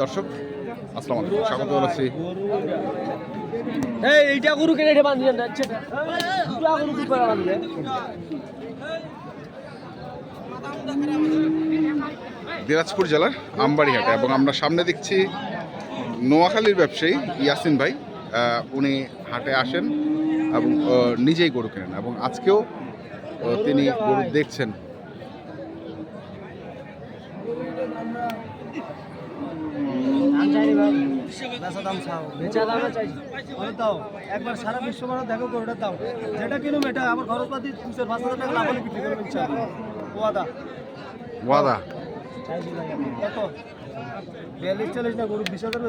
দর্শক আসসালামু আলাইকুম স্বাগত জানাচ্ছি। এই এইটা গরু এটা না আচ্ছা দুটা গরু কি করে দিনাজপুর জেলার আমবাড়িহাটে এবং আমরা সামনে দেখছি নোয়াখালীর ব্যবসায়ী ইয়াসিন ভাই উনি হাটে আসেন এবং নিজেই গরু কেনেন এবং আজকেও তিনি গরু দেখছেন। বেচা দামে চাইছি ওই দাও একবার সারা বিশ্ব মানুষ দেখো গরুটার দাম যেটা কিনুম এটা আমার খরচপাতি দুশো পাঁচ হাজার টাকা না হলে বিক্রি করব ইনশাআল্লাহ ওয়াদা। ওয়াদা কত বিয়াল্লিশ চল্লিশ না গরু বিশ হাজার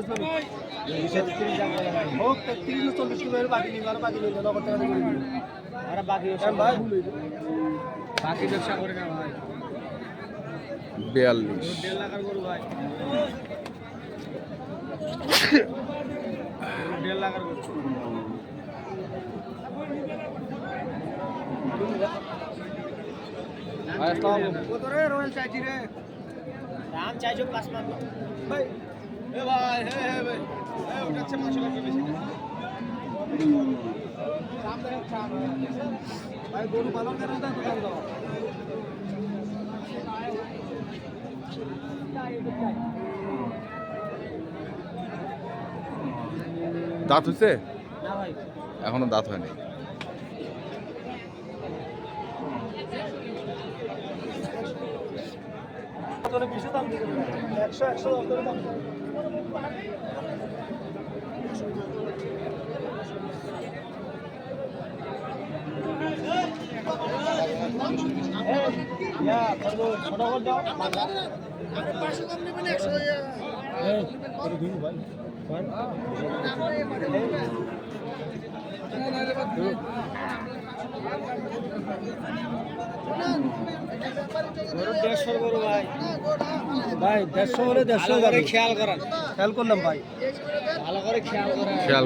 হোক তিরিশ না চল্লিশ কিলো বাকি নিবে আর বাকি নিবে নগদ টাকা দিয়ে আর বাকি ভাই বাকি ব্যবসা করে না ভাই বিয়াল্লিশ। দেড় লাখের গরু ভাই। দেড় লাখের গরু কত রে রয়্যাল চাইছি পাঁচ লাখ ভাই এ ভাই হে হে ভাই এ উঠাচ্ছে পাঁচশো টাকা বেশি ভাই গরু পালন করেন না দোকান দাও দাঁত হচ্ছে না এখনও দাঁত হয়নি। ইয়া, ছোট দেড়শো গরু ভাই ভাই দেড়শো করে দেড়শো ভালো করে খেয়াল করেন। খেয়াল করলাম ভাই। ভালো করে খেয়াল করেন। খেয়াল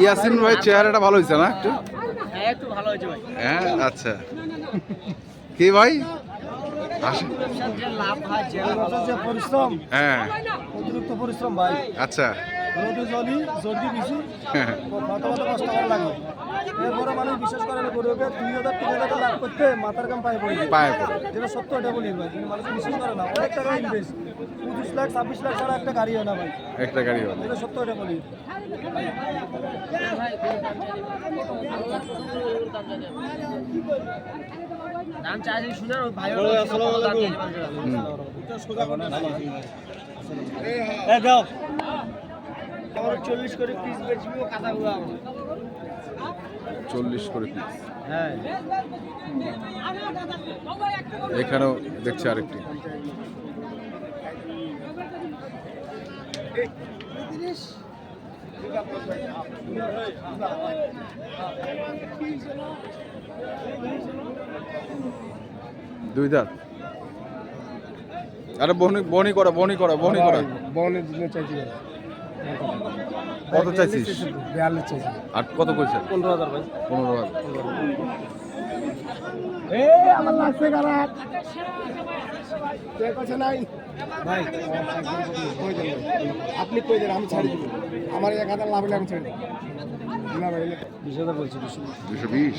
ইয়াসিন ভাই চেহারাটা ভালো হয়েছে না একটু? হ্যাঁ একটু ভালো হয়েছে ভাই। হ্যাঁ আচ্ছা। কি ভাই? আসে ব্যবসার যে লাভ ভাই যে ব্যবসার যে পরিশ্রম হ্যাঁ। অতিরিক্ত পরিশ্রম ভাই। আচ্ছা। রোদে জলি জলদি বেশি হ্যাঁ কত কষ্ট করা লাগে। এরপরে মানুষ বিশেষ করে গরুকে দুই হাজার তিন হাজার টাকা লাভ করতে মাথার কাম পায়ে পড়ে। পায়ে পড়ে। যেটা সত্য এটা বলি ভাই। মানুষ বিশেষ করে না। অনেক টাকা ইনভেস্ট পঁচিশ লাখ ছাব্বিশ লাখ ছাড়া একটা গাড়ি হয় না ভাই। একটা গাড়ি হলো যেটা সত্য এটা বলি। চাইছি ভাই। দাও। আমার চল্লিশ করে পিস বেচবি ও কাঁচা গুলো আমার। চল্লিশ করে পিস হ্যাঁ। এখানেও দেখছি আরেকটি। দুই দাঁত। আরে বনি বনি করা বনি করা বনি করা। বনের জন্য চাইছি। কত চাইছিস? বিয়াল্লিশ চাইছি। আর কত কইছে? পনেরো হাজার ভাই। পনেরো হাজার। আমার লাগছে গালাত নাই? ভাই আপনি কই দেন? আমি ছাড়ি দিব। আমার এক হাজার লাভ হলে আমি ছেড়ে না ভাই বিশ হাজার বলছি দুশো বিশ।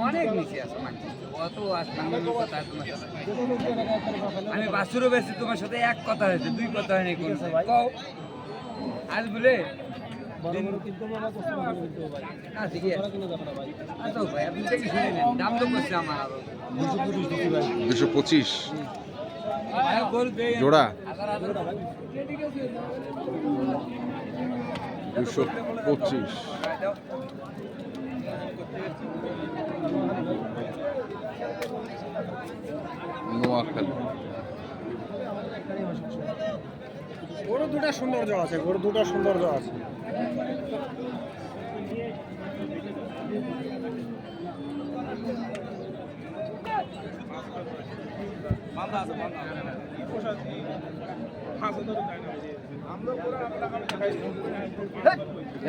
অনেক নিচে আছে অত আমি বাসুরও বেশি তোমার সাথে এক কথা হয়েছে দুই কথা হয়নি কোন কও। আজ বলে? আচ্ছা দুশো পঁচিশ। জোড়া। দুশো পঁচিশ। নোয়াখালী। দুটা সৌন্দর্য আছে গরু দুটা সৌন্দর্য আছে।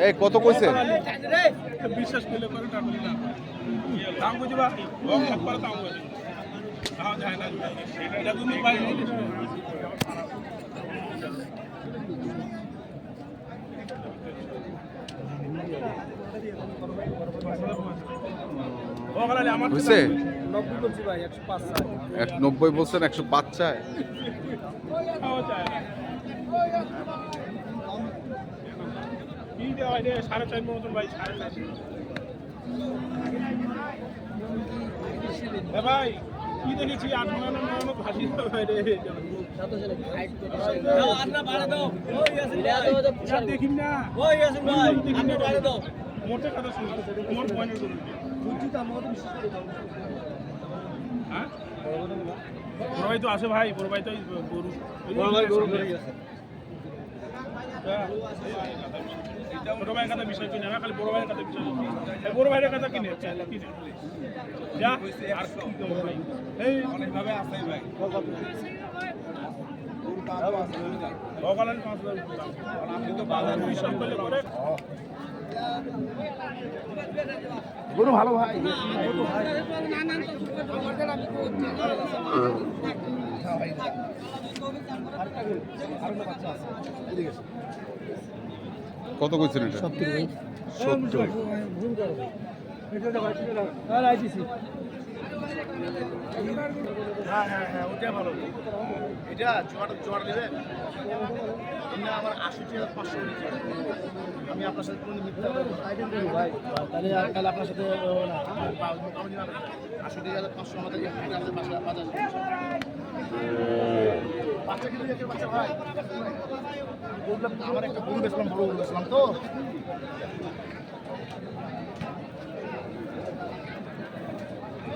এই কত কইছেন বিশ্বাস করলে করে না করলে না দাম বুঝবা? ও একবার দাম বুঝি তাও যায় না। এটা তুমি পাই ও এক নব্বই বলছেন একশো পাঁচ চায় সাড়ে চার মতন ভাই সাড়ে চার ভাই। কি দেখেছি আট না মোটে কথা শুনতে মোট পয়েন্ট হ্যাঁ বড় ভাই তো আসে ভাই বড় ভাই তো গরু। বড় ভাই গরু ধরে গেছে। ছোট ভাইয়ের কথা বিষয় কিনে না খালি বড় ভাইয়ের কথা বিষয় বড় ভাইয়ের কথা কিনে যা আর ভাই? এই অনেকভাবে আসে ভাই। ভগবান পাঁচ হাজার। আপনি তো বাজার হিসাব করলে করে গরু ভালো ভাই কত করছেন এটা সত্তর হ্যাঁ হ্যাঁ হ্যাঁ ওটা ভালো। এটা জোয়ার জোয়ার দেবেন এমনি আমার আশি পাঁচশো আমি আপনার সাথে কোনো মিথ্যা ভাই। তাহলে তাহলে আপনার সাথে আশি হাজার পাঁচশো আমাদের বাজার বাচ্চা কিন্তু বাচ্চা ভাই? বললাম আমার একটা গরু বেছিলাম বড় গরু বেছিলাম তো এই মরদা শুন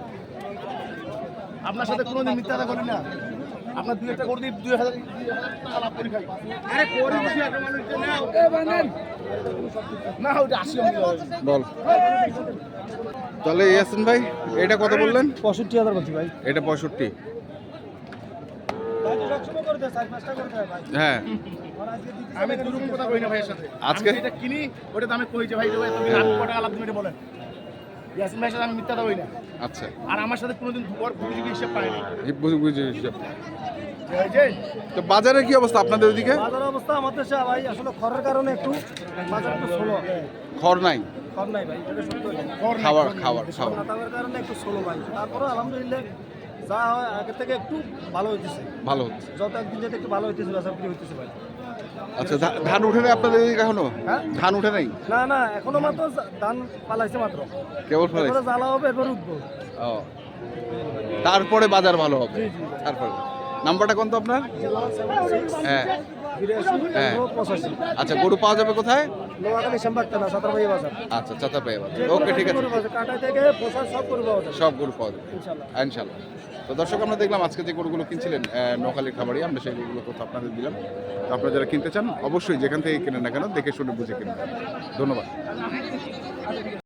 আপনার সাথে কোনোদিন মিথ্যা কথা বলি না। আপনার দুই একটা করে দিই দুই হাজার দুই হাজার টাকা লাভ করি খাই আরে করে দিছি না ওটা আসি আমি বল। তাহলে ইয়াসিন ভাই এটা কত বললেন? পঁয়ষট্টি হাজার বলছি ভাই। এটা পঁয়ষট্টি। হ্যাঁ। আমি দুরকম কথা কই না ভাইয়ের সাথে। আজকে- আমি কিনি ওটা দামে কই যে ভাই তুমি আমি কত টাকা লাভ দিবেন এটা বলেন। ইয়াসিন ভাইয়ের সাথে আমি মিথ্যা কথা না। আচ্ছা। আর আমার সাথে কোনোদিন দুবার পুলিশ হিসেব পাইনি। এই বুঝে বুঝে হিসাব। তো বাজারের কি অবস্থা আপনাদের ওইদিকে? বাজার অবস্থা আমাদের সে ভাই আসলে খরের কারণে একটু বাজার একটু স্লো খড় নাই? খর নাই ভাই এটা সত্য খাবার খাবার খাবার খাবার কারণে একটু স্লো ভাই। তারপরে আলহামদুলিল্লাহ যা হয় আগে থেকে একটু ভালো হইতেছে। ভালো হচ্ছে। যত একদিন যেতে একটু ভালো হইতেছে বেচা বিক্রি হইতেছে ভাই। আচ্ছা ধান উঠে নেই আপনাদের এদিকে এখনও? হ্যাঁ? ধান উঠে নাই? না না এখনও মাত্র ধান পালাইছে মাত্র। কেবল ফেলাইছে জ্বালা হবে এরপর উঠবো। ও। তারপরে বাজার ভালো হবে? তারপরে। নাম্বারটা কোন তো আপনার? হ্যাঁ। হ্যাঁ। আচ্ছা গরু পাওয়া যাবে কোথায়? বাজার। আচ্ছা ওকে ঠিক আছে। সব গরু পাওয়া যাবে। ইনশাল্লাহ। তো দর্শক আমরা দেখলাম আজকে যে গরুগুলো কিনছিলেন নোয়াখালীর খাবারই আমরা সেই গরুগুলো তথ্য আপনাদের দিলাম। তো আপনারা যারা কিনতে চান অবশ্যই যেখান থেকে কেনেন না কেন দেখে শুনে বুঝে কিনবেন। ধন্যবাদ।